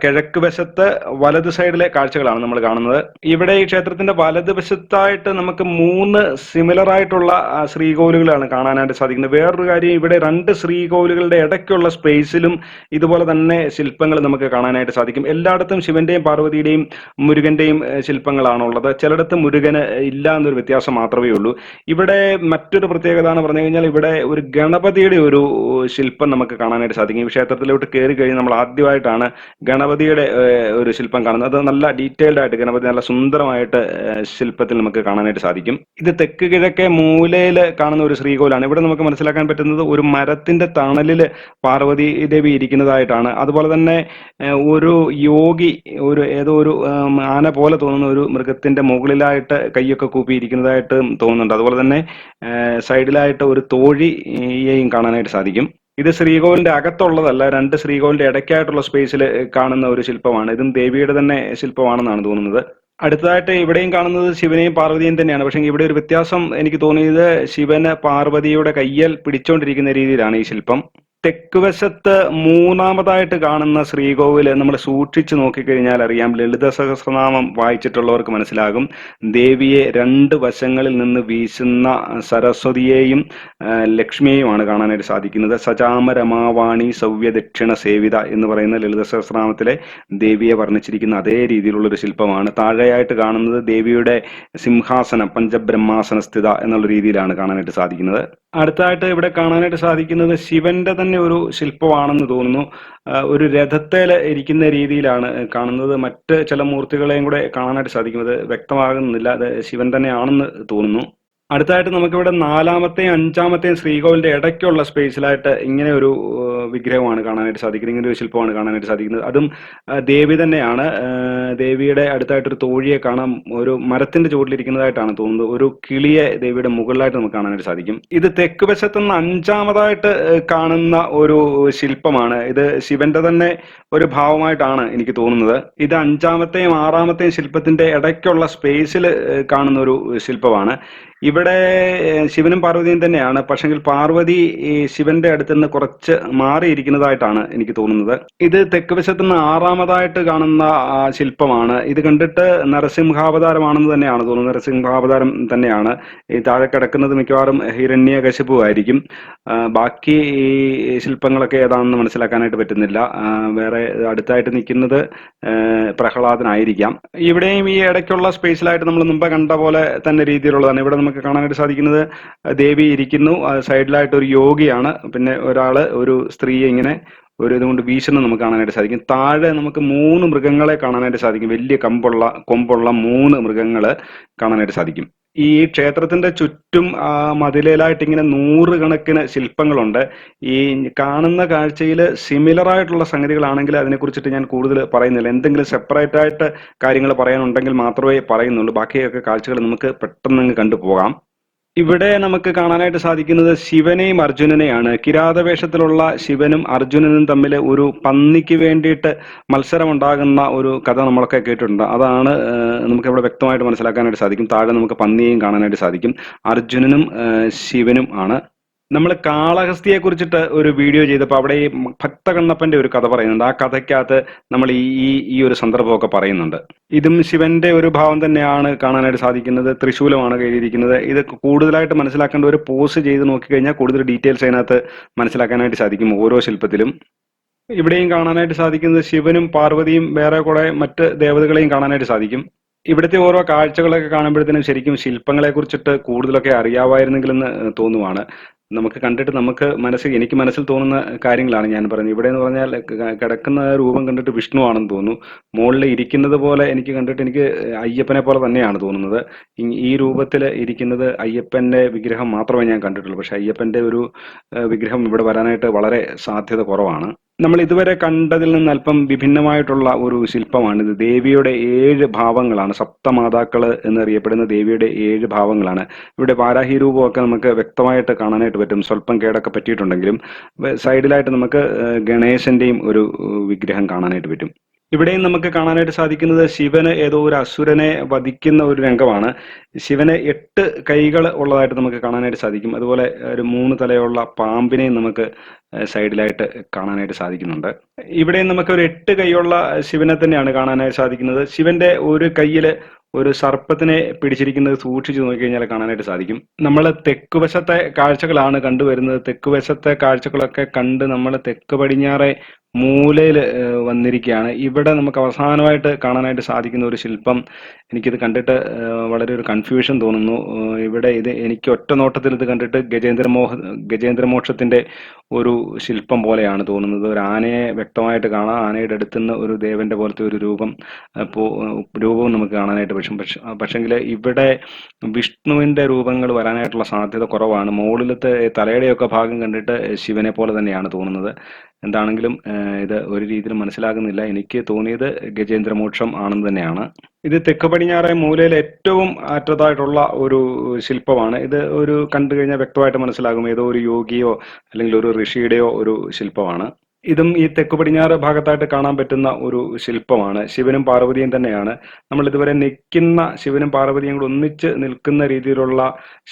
കിഴക്ക് വശത്ത് വലത് സൈഡിലെ കാഴ്ചകളാണ് നമ്മൾ കാണുന്നത്. ഇവിടെ ഈ ക്ഷേത്രത്തിന്റെ വലത് വശത്തായിട്ട് നമുക്ക് മൂന്ന് സിമിലർ ആയിട്ടുള്ള ശ്രീകോവിലുകളാണ് കാണാനായിട്ട് സാധിക്കുന്നത്. വേറൊരു കാര്യം ഇവിടെ രണ്ട് ശ്രീകോവിലുകളുടെ ഇടയ്ക്കുള്ള സ്പേസിലും ഇതുപോലെ തന്നെ ശില്പങ്ങൾ നമുക്ക് കാണാനായിട്ട് സാധിക്കും. എല്ലായിടത്തും ശിവന്റെയും പാർവതിയുടെയും മുരുകന്റെയും ശില്പങ്ങളാണുള്ളത്. ചിലയിടത്ത് മുരുകന് ഇല്ല എന്നൊരു വ്യത്യാസം മാത്രമേ ഉള്ളൂ. ഇവിടെ മറ്റൊരു പ്രത്യേകത പറഞ്ഞു കഴിഞ്ഞാൽ ഇവിടെ ഒരു ഗണപതിയുടെ ഒരു ശില്പം നമുക്ക് കാണാനായിട്ട് സാധിക്കും. ഈ ക്ഷേത്രത്തിലോട്ട് കയറി കഴിഞ്ഞാൽ നമ്മൾ ആദ്യമായിട്ടാണ് ഗണപതിയുടെ ഒരു ശില്പം കാണുന്നത്. അത് നല്ല ഡീറ്റെയിൽഡ് ആയിട്ട് ഗണപതി നല്ല സുന്ദരമായിട്ട് ശില്പത്തിൽ നമുക്ക് കാണാനായിട്ട് സാധിക്കും. ഇത് തെക്ക് കിഴക്കേ മൂലയിൽ കാണുന്ന ഒരു ശ്രീകോലാണ്. ഇവിടെ നമുക്ക് മനസ്സിലാക്കാൻ പറ്റുന്നത് ഒരു മരത്തിന്റെ തണലിൽ പാർവതി ദേവി ഇരിക്കുന്നതായിട്ടാണ്. അതുപോലെ തന്നെ ഒരു യോഗി ഒരു ഏതോ ഒരു ആന പോലെ തോന്നുന്ന ഒരു മൃഗത്തിന്റെ മുകളിലായിട്ട് കൈയൊക്കെ കൂപ്പി ഇരിക്കുന്നതായിട്ട് തോന്നുന്നുണ്ട്. അതുപോലെ തന്നെ ഏഹ്, സൈഡിലായിട്ട് ഒരു തോഴിയെയും കാണാനായിട്ട് സാധിക്കും. ഇത് ശ്രീകോവിലിന്റെ അകത്തുള്ളതല്ല രണ്ട് ശ്രീകോവിലിന്റെ ഇടയ്ക്കായിട്ടുള്ള സ്പേസിൽ കാണുന്ന ഒരു ശില്പമാണ്. ഇതും ദേവിയുടെ തന്നെ ശില്പമാണെന്നാണ് തോന്നുന്നത്. അടുത്തതായിട്ട് ഇവിടെയും കാണുന്നത് ശിവനെയും പാർവതിയും തന്നെയാണ്. പക്ഷേ ഇവിടെ ഒരു വ്യത്യാസം എനിക്ക് തോന്നിയത് ശിവന് പാർവതിയുടെ കയ്യൽ പിടിച്ചോണ്ടിരിക്കുന്ന രീതിയിലാണ് ഈ ശില്പം. തെക്ക് വശത്ത് മൂന്നാമതായിട്ട് കാണുന്ന ശ്രീകോവിൽ നമ്മൾ സൂക്ഷിച്ചു നോക്കിക്കഴിഞ്ഞാൽ അറിയാം. ലളിത സഹസ്രനാമം വായിച്ചിട്ടുള്ളവർക്ക് മനസ്സിലാകും. ദേവിയെ രണ്ട് വശങ്ങളിൽ നിന്ന് വീശുന്ന സരസ്വതിയെയും ലക്ഷ്മിയെയുമാണ് കാണാനായിട്ട് സാധിക്കുന്നത്. സജാമ രമാവാണി സൗവ്യ ദക്ഷിണ സേവിത എന്ന് പറയുന്ന ലളിത സഹസ്രനാമത്തിലെ ദേവിയെ വർണിച്ചിരിക്കുന്ന അതേ രീതിയിലുള്ള ഒരു ശില്പമാണ്. താഴെയായിട്ട് കാണുന്നത് ദേവിയുടെ സിംഹാസനം പഞ്ചബ്രഹ്മാസന സ്ഥിത എന്നുള്ള രീതിയിലാണ് കാണാനായിട്ട് സാധിക്കുന്നത്. അടുത്തായിട്ട് ഇവിടെ കാണാനായിട്ട് സാധിക്കുന്നത് ശിവന്റെ തന്നെ ഒരു ശില്പമാണെന്ന് തോന്നുന്നു. ഒരു രഥത്തേൽ ഇരിക്കുന്ന രീതിയിലാണ് കാണുന്നത്. മറ്റ് ചില മൂർത്തികളെയും കൂടെ കാണാനായിട്ട് സാധിക്കും അത് വ്യക്തമാകുന്നില്ല. അത് ശിവൻ തന്നെയാണെന്ന് തോന്നുന്നു. അടുത്തായിട്ട് നമുക്കിവിടെ നാലാമത്തെയും അഞ്ചാമത്തെയും ശ്രീകോവിലിന്റെ ഇടയ്ക്കുള്ള സ്പേസിലായിട്ട് ഇങ്ങനെ ഒരു വിഗ്രഹമാണ് കാണാനായിട്ട് സാധിക്കുന്നത്. ഇങ്ങനെ ഒരു ശില്പമാണ് കാണാനായിട്ട് സാധിക്കുന്നത്. അതും ദേവി തന്നെയാണ്. ദേവിയുടെ അടുത്തായിട്ട് ഒരു തോഴിയെ കാണാം. ഒരു മരത്തിന്റെ ചുവട്ടിലിരിക്കുന്നതായിട്ടാണ് തോന്നുന്നത്. ഒരു കിളിയെ ദേവിയുടെ മുകളിലായിട്ട് നമുക്ക് കാണാനായിട്ട് സാധിക്കും. ഇത് തെക്ക് വശത്ത് നിന്ന് അഞ്ചാമതായിട്ട് കാണുന്ന ഒരു ശില്പമാണ്. ഇത് ശിവന്റെ തന്നെ ഒരു ഭാവമായിട്ടാണ് എനിക്ക് തോന്നുന്നത്. ഇത് അഞ്ചാമത്തെയും ആറാമത്തെയും ശില്പത്തിന്റെ ഇടയ്ക്കുള്ള സ്പേസിൽ കാണുന്ന ഒരു ശില്പമാണ്. ഇവിടെ ശിവനും പാർവതിയും തന്നെയാണ്. പക്ഷെങ്കിൽ പാർവതി ഈ ശിവന്റെ അടുത്ത് നിന്ന് കുറച്ച് മാറിയിരിക്കുന്നതായിട്ടാണ് എനിക്ക് തോന്നുന്നത്. ഇത് തെക്ക് വശത്ത് നിന്ന് ആറാമതായിട്ട് കാണുന്ന ശില്പമാണ്. ഇത് കണ്ടിട്ട് നരസിംഹാവതാരമാണെന്ന് തന്നെയാണ് തോന്നുന്നത്. നരസിംഹാവതാരം തന്നെയാണ്. ഈ താഴെ കിടക്കുന്നത് മിക്കവാറും ഹിരണ്യകശിപു ആയിരിക്കും. ബാക്കി ഈ ശില്പങ്ങളൊക്കെ ഏതാണെന്ന് മനസ്സിലാക്കാനായിട്ട് പറ്റുന്നില്ല. വേറെ അടുത്തായിട്ട് നിൽക്കുന്നത് പ്രഹ്ലാദനായിരിക്കാം. ഇവിടെയും ഈ ഇടയ്ക്കുള്ള സ്പേസിലായിട്ട് നമ്മൾ മുമ്പ് കണ്ട പോലെ തന്നെ രീതിയിലുള്ളതാണ്. ഇവിടെ നമുക്ക് കാണാനായിട്ട് സാധിക്കുന്നത്. ദേവി ഇരിക്കുന്നു. സൈഡിലായിട്ട് ഒരു യോഗിയാണ്. പിന്നെ ഒരാൾ ഒരു സ്ത്രീയെ ഇങ്ങനെ ഒരു ഇതുകൊണ്ട് വീശുന്നത് നമുക്ക് കാണാനായിട്ട് സാധിക്കും. താഴെ നമുക്ക് മൂന്ന് മൃഗങ്ങളെ കാണാനായിട്ട് സാധിക്കും. വലിയ കമ്പുള്ള കൊമ്പുള്ള മൂന്ന് മൃഗങ്ങൾ കാണാനായിട്ട് സാധിക്കും. ഈ ക്ഷേത്രത്തിന്റെ ചുറ്റും ആ മതിലേലായിട്ട് ഇങ്ങനെ നൂറുകണക്കിന് ശില്പങ്ങളുണ്ട്. ഈ കാണുന്ന കാഴ്ചയിൽ സിമിലർ ആയിട്ടുള്ള സംഗതികളാണെങ്കിൽ അതിനെക്കുറിച്ചിട്ട് ഞാൻ കൂടുതൽ പറയുന്നില്ല. എന്തെങ്കിലും സെപ്പറേറ്റ് ആയിട്ട് കാര്യങ്ങൾ പറയാനുണ്ടെങ്കിൽ മാത്രമേ പറയുന്നുള്ളൂ. ബാക്കിയൊക്കെ കാഴ്ചകൾ നമുക്ക് പെട്ടെന്ന് അങ്ങ് കണ്ടുപോകാം. ഇവിടെ നമുക്ക് കാണാനായിട്ട് സാധിക്കുന്നത് ശിവനെയും അർജുനനെയാണ്. കിരാതവേഷത്തിലുള്ള ശിവനും അർജുനനും തമ്മിൽ ഒരു പന്നിക്ക് വേണ്ടിയിട്ട് മത്സരം ഉണ്ടാകുന്ന ഒരു കഥ നമ്മളൊക്കെ കേട്ടിട്ടുണ്ട്. അതാണ് നമുക്ക് ഇവിടെ വ്യക്തമായിട്ട് മനസ്സിലാക്കാനായിട്ട് സാധിക്കും. താഴെ നമുക്ക് പന്നിയെയും കാണാനായിട്ട് സാധിക്കും. അർജുനനും ശിവനും ആണ്. നമ്മൾ കാളഹസ്തിയെ കുറിച്ചിട്ട് ഒരു വീഡിയോ ചെയ്തപ്പോൾ അവിടെ ഈ ഭക്തകണ്ണപ്പന്റെ ഒരു കഥ പറയുന്നുണ്ട്. ആ കഥയ്ക്കകത്ത് നമ്മൾ ഈ ഈ- ഒരു സന്ദർഭമൊക്കെ പറയുന്നുണ്ട്. ഇതും ശിവന്റെ ഒരു ഭാവം തന്നെയാണ് കാണാനായിട്ട് സാധിക്കുന്നത്. തൃശൂലമാണ് കയ്യിരിക്കുന്നത് ഇത് കൂടുതലായിട്ട് മനസ്സിലാക്കേണ്ട ഒരു പോസ് ചെയ്ത് നോക്കിക്കഴിഞ്ഞാൽ കൂടുതൽ ഡീറ്റെയിൽസ് അതിനകത്ത് മനസ്സിലാക്കാനായിട്ട് സാധിക്കും ഓരോ ശില്പത്തിലും. ഇവിടെയും കാണാനായിട്ട് സാധിക്കുന്നത് ശിവനും പാർവതിയും വേറെ കുറെ മറ്റ് ദേവതകളെയും കാണാനായിട്ട് സാധിക്കും. ഇവിടുത്തെ ഓരോ കാഴ്ചകളൊക്കെ കാണുമ്പോഴത്തേനും ശരിക്കും ശില്പങ്ങളെ കുറിച്ചിട്ട് കൂടുതലൊക്കെ അറിയാമായിരുന്നെങ്കിലെന്ന് തോന്നുവാണ്. നമുക്ക് കണ്ടിട്ട് നമുക്ക് മനസ്സിൽ എനിക്ക് മനസ്സിൽ തോന്നുന്ന കാര്യങ്ങളാണ് ഞാൻ പറയുന്നത്. ഇവിടെ എന്ന് പറഞ്ഞാൽ കിടക്കുന്ന രൂപം കണ്ടിട്ട് വിഷ്ണു ആണെന്ന് തോന്നുന്നു. മുകളിൽ ഇരിക്കുന്നത് പോലെ എനിക്ക് കണ്ടിട്ട് എനിക്ക് അയ്യപ്പനെ പോലെ തന്നെയാണ് തോന്നുന്നത്. ഈ രൂപത്തിൽ ഇരിക്കുന്നത് അയ്യപ്പന്റെ വിഗ്രഹം മാത്രമേ ഞാൻ കണ്ടിട്ടുള്ളൂ. പക്ഷെ അയ്യപ്പന്റെ ഒരു വിഗ്രഹം ഇവിടെ വരാനായിട്ട് വളരെ സാധ്യത കുറവാണ്. നമ്മൾ ഇതുവരെ കണ്ടതിൽ നിന്ന് അല്പം വിഭിന്നമായിട്ടുള്ള ഒരു ശില്പമാണ് ഇത് ദേവിയുടെ ഏഴ് ഭാവങ്ങളാണ് സപ്തമാതാക്കൾ എന്നറിയപ്പെടുന്ന ദേവിയുടെ ഏഴ് ഭാവങ്ങളാണ്. ഇവിടെ വാരാഹി രൂപമൊക്കെ നമുക്ക് വ്യക്തമായിട്ട് കാണാനായിട്ട് പറ്റും. സ്വല്പം കേടൊക്കെ പറ്റിയിട്ടുണ്ടെങ്കിലും സൈഡിലായിട്ട് നമുക്ക് ഗണേശന്റെയും ഒരു വിഗ്രഹം കാണാനായിട്ട് പറ്റും. ഇവിടെയും നമുക്ക് കാണാനായിട്ട് സാധിക്കുന്നത് ശിവന് ഏതോ ഒരു അസുരനെ വധിക്കുന്ന ഒരു രംഗമാണ്. ശിവന് എട്ട് കൈകൾ ഉള്ളതായിട്ട് നമുക്ക് കാണാനായിട്ട് സാധിക്കും. അതുപോലെ ഒരു മൂന്ന് തലയുള്ള പാമ്പിനെയും നമുക്ക് സൈഡിലായിട്ട് കാണാനായിട്ട് സാധിക്കുന്നുണ്ട്. ഇവിടെയും നമുക്ക് ഒരു എട്ട് കൈയുള്ള ശിവനെ തന്നെയാണ് കാണാനായിട്ട് സാധിക്കുന്നത്. ശിവന്റെ ഒരു കയ്യിൽ ഒരു സർപ്പത്തിനെ പിടിച്ചിരിക്കുന്നത് സൂക്ഷിച്ചു നോക്കിക്കഴിഞ്ഞാൽ കാണാനായിട്ട് സാധിക്കും. നമ്മൾ തെക്കുവശത്തെ കാഴ്ചകളാണ് കണ്ടുവരുന്നത്. തെക്കുവശത്തെ കാഴ്ചകളൊക്കെ കണ്ട് നമ്മൾ തെക്ക് പടിഞ്ഞാറെ മൂലയിൽ വന്നിരിക്കുകയാണ്. ഇവിടെ നമുക്ക് അവസാനമായിട്ട് കാണാനായിട്ട് സാധിക്കുന്ന ഒരു ശില്പം എനിക്കിത് കണ്ടിട്ട് വളരെ ഒരു കൺഫ്യൂഷൻ തോന്നുന്നു. ഇവിടെ ഇത് എനിക്ക് ഒറ്റ നോട്ടത്തിൽ ഇത് കണ്ടിട്ട് ഗജേന്ദ്രമോഹ ഗജേന്ദ്രമോക്ഷത്തിന്റെ ഒരു ശില്പം പോലെയാണ് തോന്നുന്നത്. ഒരു ആനയെ വ്യക്തമായിട്ട് കാണാം. ആനയുടെ അടുത്തുനിന്ന് ഒരു ദേവന്റെ പോലത്തെ ഒരു രൂപം രൂപവും നമുക്ക് കാണാനായിട്ട് പക്ഷേ പക്ഷെ പക്ഷെങ്കിൽ ഇവിടെ വിഷ്ണുവിന്റെ രൂപങ്ങൾ വരാനായിട്ടുള്ള സാധ്യത കുറവാണ്. മുകളിലത്തെ തലയുടെയൊക്കെ ഭാഗം കണ്ടിട്ട് ശിവനെ പോലെ തന്നെയാണ് തോന്നുന്നത്. എന്താണെങ്കിലും ഇത് ഒരു രീതിയിൽ മനസ്സിലാകുന്നില്ല. എനിക്ക് തോന്നിയത് ഗജേന്ദ്രമോക്ഷം ആണെന്ന് തന്നെയാണ്. ഇത് തെക്ക് പടിഞ്ഞാറെ മൂലയിൽ ഏറ്റവും അറ്റത്തായിട്ടുള്ള ഒരു ശില്പമാണ്. ഇത് ഒരു കണ്ടു കഴിഞ്ഞാൽ വ്യക്തമായിട്ട് മനസ്സിലാകും ഏതോ ഒരു യോഗിയോ അല്ലെങ്കിൽ ഒരു ഋഷിയുടെയോ ഒരു ശില്പമാണ്. ഇതും ഈ തെക്ക് പടിഞ്ഞാറ് ഭാഗത്തായിട്ട് കാണാൻ പറ്റുന്ന ഒരു ശില്പമാണ്. ശിവനും പാർവതിയും തന്നെയാണ്. നമ്മൾ ഇതുവരെ നിൽക്കുന്ന ശിവനും പാർവതിയും കൂടെ ഒന്നിച്ച് നിൽക്കുന്ന രീതിയിലുള്ള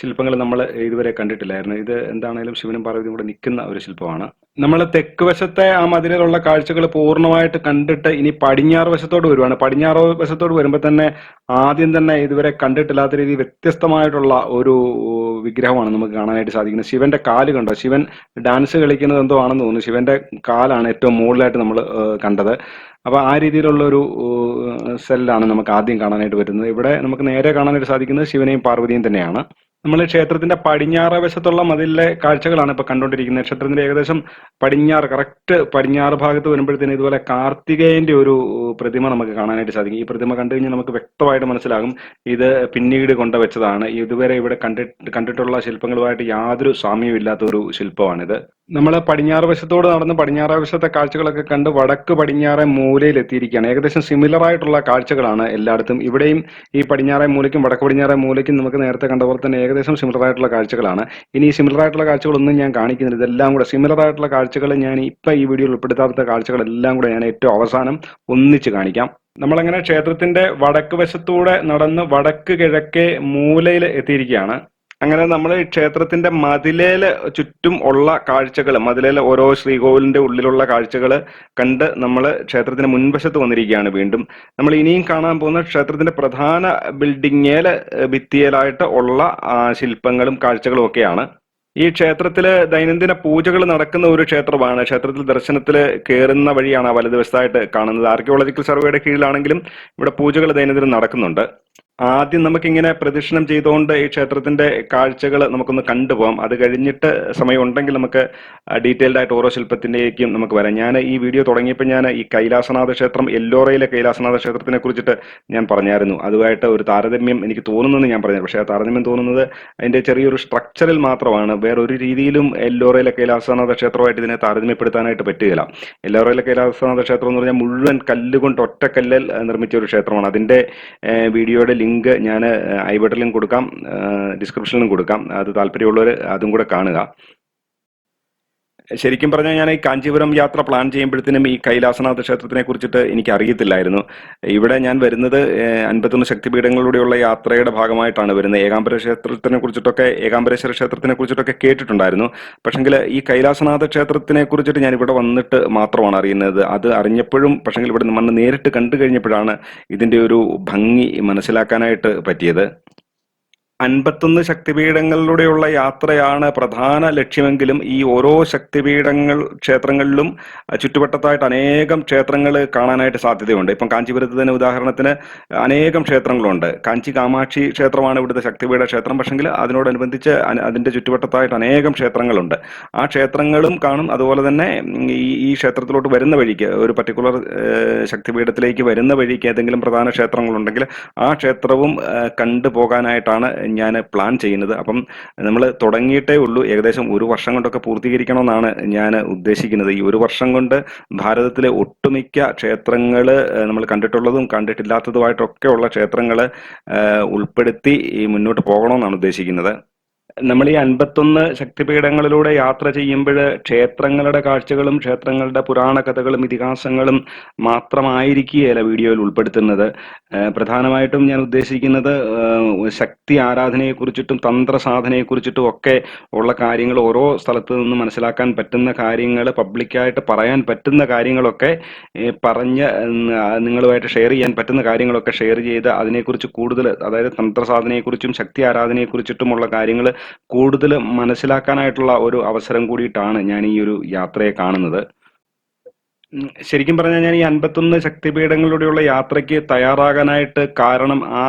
ശില്പങ്ങൾ നമ്മൾ ഇതുവരെ കണ്ടിട്ടില്ലായിരുന്നു. ഇത് എന്താണെങ്കിലും ശിവനും പാർവതിയും കൂടെ നിൽക്കുന്ന ഒരു ശില്പമാണ്. നമ്മൾ തെക്ക് വശത്തെ ആ മതിലുള്ള കാഴ്ചകൾ പൂർണമായിട്ട് കണ്ടിട്ട് ഇനി പടിഞ്ഞാറ് വശത്തോട് വരുവാണ്. പടിഞ്ഞാറ് വശത്തോട് വരുമ്പോൾ തന്നെ ആദ്യം തന്നെ ഇതുവരെ കണ്ടിട്ടില്ലാത്ത രീതി വ്യത്യസ്തമായിട്ടുള്ള ഒരു വിഗ്രഹമാണ് നമുക്ക് കാണാനായിട്ട് സാധിക്കുന്നത്. ശിവന്റെ കാൽ കണ്ടോ? ശിവൻ ഡാൻസ് കളിക്കുന്നത് എന്തോ ആണെന്ന് തോന്നുന്നു. ശിവന്റെ കാലാണ് ഏറ്റവും മുകളിലായിട്ട് നമ്മൾ കണ്ടത്. അപ്പൊ ആ രീതിയിലുള്ള ഒരു സെല്ലാണ് നമുക്ക് ആദ്യം കാണാനായിട്ട് വരുന്നത്. ഇവിടെ നമുക്ക് നേരെ കാണാനായിട്ട് സാധിക്കുന്നത് ശിവനെയും പാർവതിയും തന്നെയാണ്. നമ്മൾ ക്ഷേത്രത്തിന്റെ പടിഞ്ഞാറ് വശത്തുള്ള മതിലിലെ കാഴ്ചകളാണ് ഇപ്പൊ കണ്ടുകൊണ്ടിരിക്കുന്നത്. ക്ഷേത്രത്തിന്റെ ഏകദേശം പടിഞ്ഞാറ് കറക്റ്റ് പടിഞ്ഞാറ് ഭാഗത്ത് വരുമ്പോഴത്തേന് ഇതുപോലെ കാർത്തികേയന്റെ ഒരു പ്രതിമ നമുക്ക് കാണാനായിട്ട് സാധിക്കും. ഈ പ്രതിമ കണ്ടു കഴിഞ്ഞാൽ നമുക്ക് വ്യക്തമായിട്ട് മനസ്സിലാകും ഇത് പിന്നീട് കൊണ്ടുവച്ചതാണ് ഇതുവരെ ഇവിടെ കണ്ടിട്ട് കണ്ടിട്ടുള്ള ശില്പങ്ങളുമായിട്ട് യാതൊരു സാമ്യവും ഒരു ശില്പമാണിത്. നമ്മൾ പടിഞ്ഞാറ് വശത്തോട് നടന്ന് പടിഞ്ഞാറ് വശത്തെ കാഴ്ചകളൊക്കെ കണ്ട് വടക്ക് പടിഞ്ഞാറെ മൂലയിൽ എത്തിയിരിക്കുകയാണ്. ഏകദേശം സിമിലർ ആയിട്ടുള്ള കാഴ്ചകളാണ് എല്ലായിടത്തും. ഇവിടെയും ഈ പടിഞ്ഞാറെ മൂലയ്ക്കും വടക്ക് പടിഞ്ഞാറെ മൂലയ്ക്കും നമുക്ക് നേരത്തെ കണ്ട പോലെ തന്നെ ഏകദേശം സിമിലർ ആയിട്ടുള്ള കാഴ്ചകളാണ്. ഇനി ഈ സിമിലർ ആയിട്ടുള്ള കാഴ്ചകളൊന്നും ഞാൻ കാണിക്കുന്നില്ല. ഇതെല്ലാം കൂടെ സിമിലർ ആയിട്ടുള്ള കാഴ്ചകൾ ഞാൻ ഇപ്പൊ ഈ വീഡിയോയിൽ ഉൾപ്പെടുത്താത്ത കാഴ്ചകളെല്ലാം കൂടെ ഞാൻ ഏറ്റവും അവസാനം ഒന്നിച്ച് കാണിക്കാം. നമ്മളങ്ങനെ ക്ഷേത്രത്തിന്റെ വടക്ക് വശത്തൂടെ നടന്ന് വടക്ക് കിഴക്കേ മൂലയിൽ എത്തിയിരിക്കുകയാണ്. അങ്ങനെ നമ്മൾ ക്ഷേത്രത്തിന്റെ മതിലേൽ ചുറ്റും ഉള്ള കാഴ്ചകൾ മതിലേൽ ഓരോ ശ്രീകോവിലിന്റെ ഉള്ളിലുള്ള കാഴ്ചകൾ കണ്ട് നമ്മൾ ക്ഷേത്രത്തിന്റെ മുൻവശത്ത് വന്നിരിക്കുകയാണ് വീണ്ടും. നമ്മൾ ഇനിയും കാണാൻ പോകുന്ന ക്ഷേത്രത്തിന്റെ പ്രധാന ബിൽഡിങ്ങേൽ ഭിത്തിയിലായിട്ട് ഉള്ള ശില്പങ്ങളും കാഴ്ചകളും ഒക്കെയാണ്. ഈ ക്ഷേത്രത്തിൽ ദൈനംദിന പൂജകൾ നടക്കുന്ന ഒരു ക്ഷേത്രമാണ്. ക്ഷേത്രത്തിൽ ദർശനത്തിൽ കയറുന്ന വഴിയാണ് വലതുവശത്തായിട്ട് കാണുന്നത്. ആർക്കിയോളജിക്കൽ സർവേയുടെ കീഴിലാണെങ്കിലും ഇവിടെ പൂജകൾ ദൈനംദിനം നടക്കുന്നുണ്ട്. ആദ്യം നമുക്കിങ്ങനെ പ്രദക്ഷിണം ചെയ്തുകൊണ്ട് ഈ ക്ഷേത്രത്തിന്റെ കാഴ്ചകൾ നമുക്കൊന്ന് കണ്ടുപോകാം അത് കഴിഞ്ഞിട്ട് സമയം ഉണ്ടെങ്കിൽ നമുക്ക് ഡീറ്റെയിൽഡ് ആയിട്ട് ഓരോ ശില്പത്തിന്റേക്കും നമുക്ക് വരാം. ഞാൻ ഈ വീഡിയോ തുടങ്ങിയപ്പോൾ ഞാൻ ഈ കൈലാസനാഥ ക്ഷേത്രം എല്ലോറയിലെ കൈലാസനാഥ ക്ഷേത്രത്തിനെ കുറിച്ചിട്ട് ഞാൻ പറഞ്ഞായിരുന്നു. അതുമായിട്ട് ഒരു താരതമ്യം എനിക്ക് തോന്നുന്നെന്ന് ഞാൻ പറഞ്ഞു പക്ഷേ ആ താരതമ്യം തോന്നുന്നത് അതിന്റെ ചെറിയൊരു സ്ട്രക്ചറിൽ മാത്രമാണ്. വേറൊരു രീതിയിലും എല്ലോറയിലെ കൈലാസനാഥ ക്ഷേത്രമായിട്ട് ഇതിനെ താരതമ്യപ്പെടുത്താനായിട്ട് പറ്റുകയില്ല. എല്ലോറയിലെ കൈലാസനാഥ ക്ഷേത്രം എന്ന് പറഞ്ഞാൽ മുഴുവൻ കല്ലുകൊണ്ട് ഒറ്റക്കല്ലൽ നിർമ്മിച്ച ഒരു ക്ഷേത്രമാണ്. അതിന്റെ വീഡിയോയുടെ ലിങ്ക് ഞാൻ ഐ കൊടുക്കാം ഡിസ്ക്രിപ്ഷനിലും കൊടുക്കാം. അത് താല്പര്യമുള്ളവർ അതും കൂടെ കാണുക. ശരിക്കും പറഞ്ഞാൽ ഞാൻ ഈ കാഞ്ചീപുരം യാത്ര പ്ലാൻ ചെയ്യുമ്പോഴത്തേനും ഈ കൈലാസനാഥ ക്ഷേത്രത്തിനെ കുറിച്ചിട്ട് എനിക്ക് അറിയത്തില്ലായിരുന്നു ഇവിടെ ഞാൻ വരുന്നത് അൻപത്തൊന്ന് ശക്തിപീഠങ്ങളിലൂടെയുള്ള യാത്രയുടെ ഭാഗമായിട്ടാണ് വരുന്നത്. ഏകാംബര ക്ഷേത്രത്തിനെ കുറിച്ചിട്ടൊക്കെ ഏകാംബരേശ്വര ക്ഷേത്രത്തിനെ കുറിച്ചിട്ടൊക്കെ കേട്ടിട്ടുണ്ടായിരുന്നു. പക്ഷെങ്കിൽ ഈ കൈലാസനാഥ ക്ഷേത്രത്തിനെ കുറിച്ചിട്ട് ഞാൻ ഇവിടെ വന്നിട്ട് മാത്രമാണ് അറിയുന്നത്. അത് അറിഞ്ഞപ്പോഴും പക്ഷെങ്കിൽ ഇവിടെ വന്ന് നേരിട്ട് കണ്ടു കഴിഞ്ഞപ്പോഴാണ് ഇതിന്റെ ഒരു ഭംഗി മനസ്സിലാക്കാനായിട്ട് പറ്റിയത്. അൻപത്തൊന്ന് ശക്തിപീഠങ്ങളിലൂടെയുള്ള യാത്രയാണ് പ്രധാന ലക്ഷ്യമെങ്കിലും ഈ ഓരോ ശക്തിപീഠങ്ങൾ ക്ഷേത്രങ്ങളിലും ചുറ്റുവട്ടത്തായിട്ട് അനേകം ക്ഷേത്രങ്ങൾ കാണാനായിട്ട് സാധ്യതയുണ്ട്. ഇപ്പം കാഞ്ചീപുരത്ത് തന്നെ ഉദാഹരണത്തിന് അനേകം ക്ഷേത്രങ്ങളുണ്ട്. കാഞ്ചി കാമാക്ഷി ക്ഷേത്രമാണ് ഇവിടുത്തെ ശക്തിപീഠ ക്ഷേത്രം. പക്ഷെങ്കിൽ അതിനോടനുബന്ധിച്ച് അതിന്റെ ചുറ്റുവട്ടത്തായിട്ട് അനേകം ക്ഷേത്രങ്ങളുണ്ട്. ആ ക്ഷേത്രങ്ങളും കാണും. അതുപോലെ തന്നെ ഈ ഈ ക്ഷേത്രത്തിലോട്ട് വരുന്ന വഴിക്ക് ഒരു പർട്ടിക്കുലർ ശക്തിപീഠത്തിലേക്ക് വരുന്ന വഴിക്ക് ഏതെങ്കിലും പ്രധാന ക്ഷേത്രങ്ങളുണ്ടെങ്കിൽ ആ ക്ഷേത്രവും കണ്ടു പോകാനായിട്ടാണ് ഞാൻ പ്ലാൻ ചെയ്യുന്നത്. അപ്പം നമ്മൾ തുടങ്ങിയിട്ടേ ഉള്ളൂ. ഏകദേശം ഒരു വർഷം കൊണ്ടൊക്കെ പൂർത്തീകരിക്കണമെന്നാണ് ഞാൻ ഉദ്ദേശിക്കുന്നത്. ഈ ഒരു വർഷം കൊണ്ട് ഭാരതത്തിലെ ഒട്ടുമിക്ക ക്ഷേത്രങ്ങൾ നമ്മൾ കണ്ടിട്ടുള്ളതും കണ്ടിട്ടില്ലാത്തതുമായിട്ടൊക്കെ ഉള്ള ക്ഷേത്രങ്ങൾ ഉൾപ്പെടുത്തി മുന്നോട്ട് പോകണമെന്നാണ് ഉദ്ദേശിക്കുന്നത്. നമ്മൾ ഈ അൻപത്തൊന്ന് ശക്തിപീഠങ്ങളിലൂടെ യാത്ര ചെയ്യുമ്പോൾ ക്ഷേത്രങ്ങളുടെ കാഴ്ചകളും ക്ഷേത്രങ്ങളുടെ പുരാണ കഥകളും ഇതിഹാസങ്ങളും മാത്രമായിരിക്കുകയല്ല വീഡിയോയിൽ ഉൾപ്പെടുത്തുന്നത്. പ്രധാനമായിട്ടും ഞാൻ ഉദ്ദേശിക്കുന്നത് ശക്തി ആരാധനയെക്കുറിച്ചിട്ടും തന്ത്ര സാധനയെക്കുറിച്ചിട്ടും ഒക്കെ ഉള്ള കാര്യങ്ങൾ ഓരോ സ്ഥലത്ത് നിന്ന് മനസ്സിലാക്കാൻ പറ്റുന്ന കാര്യങ്ങൾ പബ്ലിക്കായിട്ട് പറയാൻ പറ്റുന്ന കാര്യങ്ങളൊക്കെ പറഞ്ഞ് നിങ്ങളുമായിട്ട് ഷെയർ ചെയ്യാൻ പറ്റുന്ന കാര്യങ്ങളൊക്കെ ഷെയർ ചെയ്ത് അതിനെക്കുറിച്ച് കൂടുതൽ അതായത് തന്ത്ര സാധനയെക്കുറിച്ചും ശക്തി ആരാധനയെക്കുറിച്ചിട്ടുമുള്ള കാര്യങ്ങൾ കൂടുതൽ മനസ്സിലാക്കാനായിട്ടുള്ള ഒരു അവസരം കൂടിയിട്ടാണ് ഞാൻ ഈ ഒരു യാത്രയെ കാണുന്നത്. ശരിക്കും പറഞ്ഞാൽ ഞാൻ ഈ അൻപത്തൊന്ന് ശക്തിപീഠങ്ങളിലൂടെയുള്ള യാത്രയ്ക്ക് തയ്യാറാകാനായിട്ട് കാരണം ആ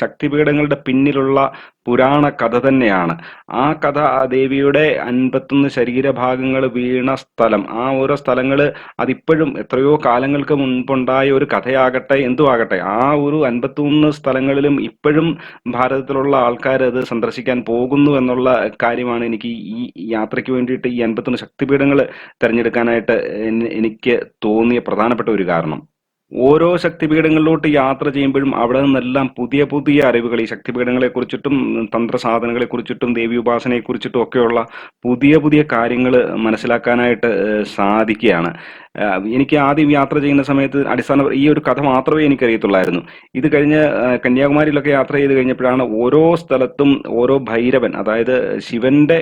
ശക്തിപീഠങ്ങളുടെ പിന്നിലുള്ള പുരാണ കഥ തന്നെയാണ്. ആ കഥ ആ ദേവിയുടെ അൻപത്തൊന്ന് ശരീരഭാഗങ്ങൾ വീണ സ്ഥലം. ആ ഓരോ സ്ഥലങ്ങൾ അതിപ്പോഴും എത്രയോ കാലങ്ങൾക്ക് മുൻപുണ്ടായ ഒരു കഥയാകട്ടെ എന്തു ആകട്ടെ ആ ഒരു അൻപത്തൊന്ന് സ്ഥലങ്ങളിലും ഇപ്പോഴും ഭാരതത്തിലുള്ള ആൾക്കാർ അത് സന്ദർശിക്കാൻ പോകുന്നു എന്നുള്ള കാര്യമാണ് എനിക്ക് ഈ യാത്രയ്ക്ക് വേണ്ടിയിട്ട് ഈ അൻപത്തൊന്ന് ശക്തിപീഠങ്ങൾ തിരഞ്ഞെടുക്കാനായിട്ട് എനിക്ക് തോന്നിയ പ്രധാനപ്പെട്ട ഒരു കാരണം. ഓരോ ശക്തിപീഠങ്ങളിലോട്ട് യാത്ര ചെയ്യുമ്പോഴും അവിടെ നിന്നെല്ലാം പുതിയ പുതിയ അറിവുകൾ ഈ ശക്തിപീഠങ്ങളെ കുറിച്ചിട്ടും തന്ത്ര സാധനങ്ങളെ കുറിച്ചിട്ടും ദേവി ഉപാസനയെ കുറിച്ചിട്ടും ഒക്കെയുള്ള പുതിയ പുതിയ കാര്യങ്ങൾ മനസ്സിലാക്കാനായിട്ട് സാധിക്കുകയാണ്. എനിക്ക് ആദ്യം യാത്ര ചെയ്യുന്ന സമയത്ത് അടിസ്ഥാന ഈ ഒരു കഥ മാത്രമേ എനിക്ക് അറിയത്തുള്ളായിരുന്നു ഇത് കഴിഞ്ഞ് കന്യാകുമാരിയിലൊക്കെ യാത്ര ചെയ്ത് കഴിഞ്ഞപ്പോഴാണ് ഓരോ സ്ഥലത്തും ഓരോ ഭൈരവൻ അതായത് ശിവന്റെ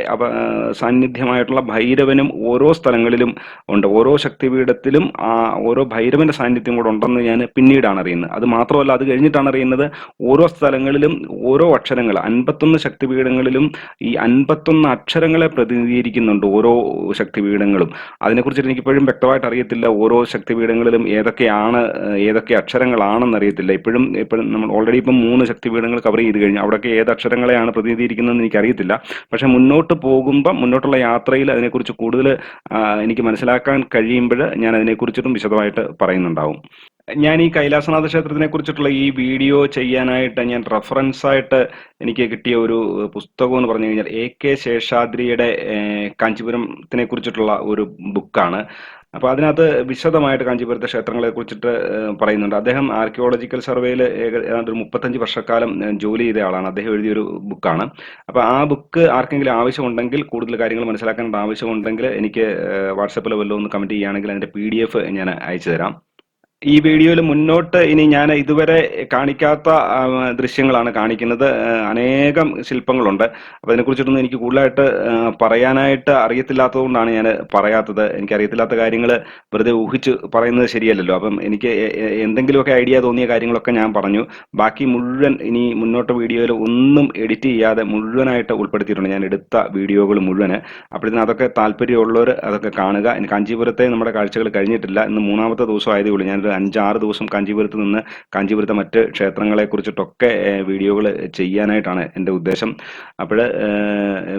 സാന്നിധ്യമായിട്ടുള്ള ഭൈരവനും ഓരോ സ്ഥലങ്ങളിലും ഉണ്ട്. ഓരോ ശക്തിപീഠത്തിലും ആ ഓരോ ഭൈരവന്റെ സാന്നിധ്യം കൂടെ ഉണ്ടെന്ന് ഞാൻ പിന്നീടാണ് അറിയുന്നത്. അത് മാത്രമല്ല അത് കഴിഞ്ഞിട്ടാണ് അറിയുന്നത് ഓരോ സ്ഥലങ്ങളിലും ഓരോ അക്ഷരങ്ങൾ അൻപത്തൊന്ന് ശക്തിപീഠങ്ങളിലും ഈ അൻപത്തൊന്ന് അക്ഷരങ്ങളെ പ്രതിനിധീകരിക്കുന്നുണ്ട് ഓരോ ശക്തിപീഠങ്ങളും. അതിനെക്കുറിച്ച് എനിക്കിപ്പോഴും വ്യക്തമായിട്ട് വ്യക്തമായിട്ട് അറിയത്തില്ല ഓരോ ശക്തിപീഠങ്ങളിലും ഏതൊക്കെയാണ് ഏതൊക്കെ അക്ഷരങ്ങളാണെന്ന് അറിയത്തില്ല ഇപ്പോഴും ഇപ്പോഴും നമ്മൾ ഓൾറെഡി ഇപ്പം മൂന്ന് ശക്തിപീഠങ്ങൾ കവർ ചെയ്ത് കഴിഞ്ഞു. അവിടെയൊക്കെ ഏത് അക്ഷരങ്ങളെയാണ് പ്രതിനിധീകരിക്കുന്നതെന്ന് എനിക്കറിയത്തില്ല. പക്ഷെ മുന്നോട്ട് പോകുമ്പോൾ മുന്നോട്ടുള്ള യാത്രയിൽ അതിനെക്കുറിച്ച് കൂടുതൽ എനിക്ക് മനസ്സിലാക്കാൻ കഴിയുമ്പോൾ ഞാൻ അതിനെക്കുറിച്ചിട്ടും വിശദമായിട്ട് പറയുന്നുണ്ടാവും. ഞാൻ ഈ കൈലാസനാഥ ക്ഷേത്രത്തിനെ കുറിച്ചിട്ടുള്ള ഈ വീഡിയോ ചെയ്യാനായിട്ട് ഞാൻ റെഫറൻസ് ആയിട്ട് എനിക്ക് കിട്ടിയ ഒരു പുസ്തകം എന്ന് പറഞ്ഞു കഴിഞ്ഞാൽ എ കെ ശേഷാദ്രിയുടെ കാഞ്ചീപുരത്തിനെ കുറിച്ചിട്ടുള്ള ഒരു ബുക്കാണ് അപ്പൊ അതിനകത്ത് വിശദമായിട്ട് കാഞ്ചീപുരത്തെ ക്ഷേത്രങ്ങളെ കുറിച്ചിട്ട് പറയുന്നുണ്ട്. അദ്ദേഹം ആർക്കിയോളജിക്കൽ സർവേയിൽ ഏകദേശം ഒരു മുപ്പത്തഞ്ച് വർഷക്കാലം ജോലി ചെയ്ത ആളാണ്. അദ്ദേഹം എഴുതിയൊരു ബുക്കാണ്. അപ്പൊ ആ ബുക്ക് ആർക്കെങ്കിലും ആവശ്യമുണ്ടെങ്കിൽ കൂടുതൽ കാര്യങ്ങൾ മനസ്സിലാക്കേണ്ട ആവശ്യമുണ്ടെങ്കിൽ എനിക്ക് വാട്സപ്പിൽ വല്ലതും ഒന്ന് കമന്റ് ചെയ്യുകയാണെങ്കിൽ അതിന്റെ പി ഡി എഫ് ഞാൻ അയച്ചു തരാം. ഈ വീഡിയോയിൽ മുന്നോട്ട് ഇനി ഞാൻ ഇതുവരെ കാണിക്കാത്ത ദൃശ്യങ്ങളാണ് കാണിക്കുന്നത്. അനേകം ശില്പങ്ങളുണ്ട്. അപ്പോൾ അതിനെക്കുറിച്ചിട്ടൊന്നും എനിക്ക് കൂടുതലായിട്ട് പറയാനായിട്ട് അറിയത്തില്ലാത്തതുകൊണ്ടാണ് ഞാൻ പറയാത്തത്. എനിക്ക് അറിയത്തില്ലാത്ത കാര്യങ്ങൾ വെറുതെ ഊഹിച്ച് പറയുന്നത് ശരിയല്ലല്ലോ. അപ്പം എനിക്ക് എന്തെങ്കിലുമൊക്കെ ഐഡിയ തോന്നിയ കാര്യങ്ങളൊക്കെ ഞാൻ പറഞ്ഞു. ബാക്കി മുഴുവൻ ഇനി മുന്നോട്ട് വീഡിയോയിൽ ഒന്നും എഡിറ്റ് ചെയ്യാതെ മുഴുവനായിട്ട് ഉൾപ്പെടുത്തിയിട്ടുണ്ട് ഞാൻ എടുത്ത വീഡിയോകൾ മുഴുവൻ അപ്പോഴത്തേന് അതൊക്കെ താല്പര്യമുള്ളവർ അതൊക്കെ കാണുക. കാഞ്ചീപുരത്തെ നമ്മുടെ കാഴ്ചകൾ കഴിഞ്ഞിട്ടില്ല. ഇന്ന് മൂന്നാമത്തെ ദിവസം ആയതേ ഉള്ളൂ. ഞാനൊരു അഞ്ചാറ് ദിവസം കാഞ്ചീപുരത്ത് നിന്ന് കാഞ്ചീപുരത്തെ മറ്റ് ക്ഷേത്രങ്ങളെ കുറിച്ചിട്ടൊക്കെ വീഡിയോകൾ ചെയ്യാനായിട്ടാണ് എന്റെ ഉദ്ദേശം. അപ്പോൾ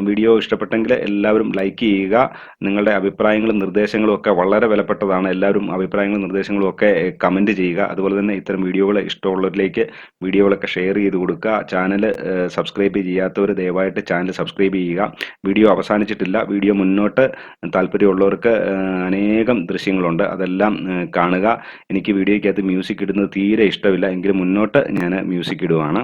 വീഡിയോ ഇഷ്ടപ്പെട്ടെങ്കിൽ എല്ലാവരും ലൈക്ക് ചെയ്യുക. നിങ്ങളുടെ അഭിപ്രായങ്ങളും നിർദ്ദേശങ്ങളും ഒക്കെ വളരെ വിലപ്പെട്ടതാണ്. എല്ലാവരും അഭിപ്രായങ്ങളും നിർദ്ദേശങ്ങളും ഒക്കെ കമന്റ് ചെയ്യുക. അതുപോലെ തന്നെ ഇത്തരം വീഡിയോകൾ ഇഷ്ടമുള്ളവരിലേക്ക് വീഡിയോകളൊക്കെ ഷെയർ ചെയ്ത് കൊടുക്കുക. ചാനൽ സബ്സ്ക്രൈബ് ചെയ്യാത്തവർ ദയവായിട്ട് ചാനൽ സബ്സ്ക്രൈബ് ചെയ്യുക. വീഡിയോ അവസാനിച്ചിട്ടില്ല. വീഡിയോ മുന്നോട്ട് താല്പര്യമുള്ളവർക്ക് അനേകം ദൃശ്യങ്ങളുണ്ട്. അതെല്ലാം കാണുക. കാണുക എനിക്ക് വീഡിയോയ്ക്കകത്ത് മ്യൂസിക് ഇടുന്നത് തീരെ ഇഷ്ടമില്ല. എങ്കിലും മുന്നോട്ട് ഞാൻ മ്യൂസിക് ഇടുവാണ്.